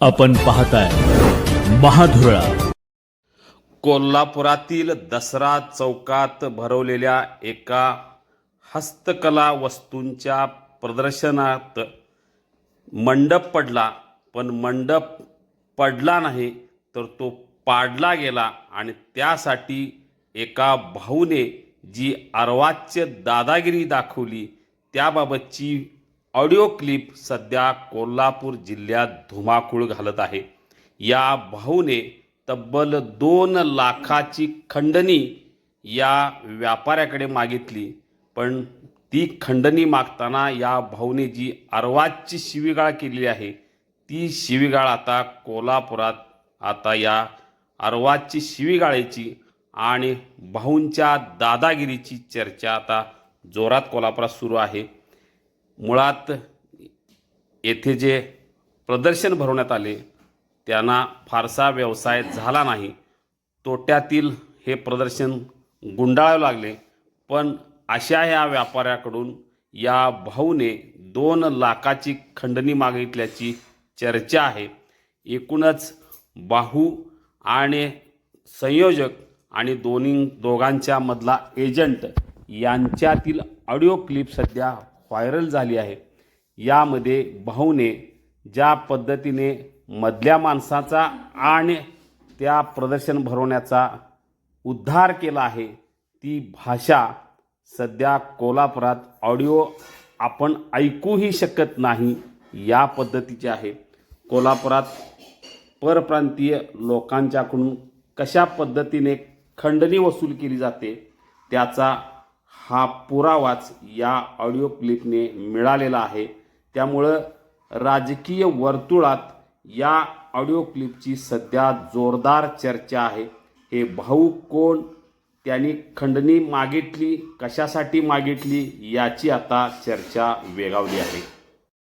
आपण पाहताय महाधुरळा. कोल्हापुरातील दसरा चौकात भरवलेल्या एका हस्तकला वस्तूंच्या प्रदर्शनात मंडप पडला पण मंडप पडला नाही तर तो पाडला गेला आणि त्यासाठी एका भाऊने जी अर्वाच्य दादागिरी दाखवली त्याबाबतची ऑडिओ क्लिप सध्या कोल्हापूर जिल्ह्यात धुमाकूळ घालत आहे. या भाऊने तब्बल दोन लाखाची खंडणी या व्यापाऱ्याकडे मागितली. पण ती खंडणी मागताना या भाऊने जी अर्वाजची शिवीगाळ केलेली आहे ती शिवीगाळ आता कोल्हापुरात आता या अर्वाजची शिवीगाळेची आणि भाऊंच्या दादागिरीची चर्चा आता जोरात कोल्हापुरात सुरू आहे. मुळात येथे जे प्रदर्शन भरवण्यात आले त्यांना फारसा व्यवसाय झाला नाही. तोट्यातील हे प्रदर्शन गुंडाळावं लागले. पण अशा ह्या व्यापाऱ्याकडून या भाऊने दोन लाखाची खंडणी मागितल्याची चर्चा आहे. एकूणच बाहू आणि संयोजक आणि दोन्ही दोघांच्या मधला एजंट यांच्यातील ऑडिओ क्लिप सध्या व्हायरल झाली आहे. यामध्ये भाऊने ज्या पद्धतीने मधल्या माणसाचा आणि त्या प्रदर्शन भरवण्याचा उद्धार केला आहे ती भाषा सध्या कोल्हापुरात ऑडिओ आपण ऐकूही शकत नाही या पद्धतीची आहे. कोल्हापुरात परप्रांतीय लोकांच्याकडून कशा पद्धतीने खंडणी वसूल केली जाते त्याचा हा पुरावाच या ऑडिओ क्लिपने मिळालेला आहे. त्यामुळं राजकीय वर्तुळात या ऑडिओ क्लिपची सध्या जोरदार चर्चा आहे. हे भाऊ कोण? त्यांनी खंडणी मागितली कशासाठी मागितली याची आता चर्चा वेगावली आहे.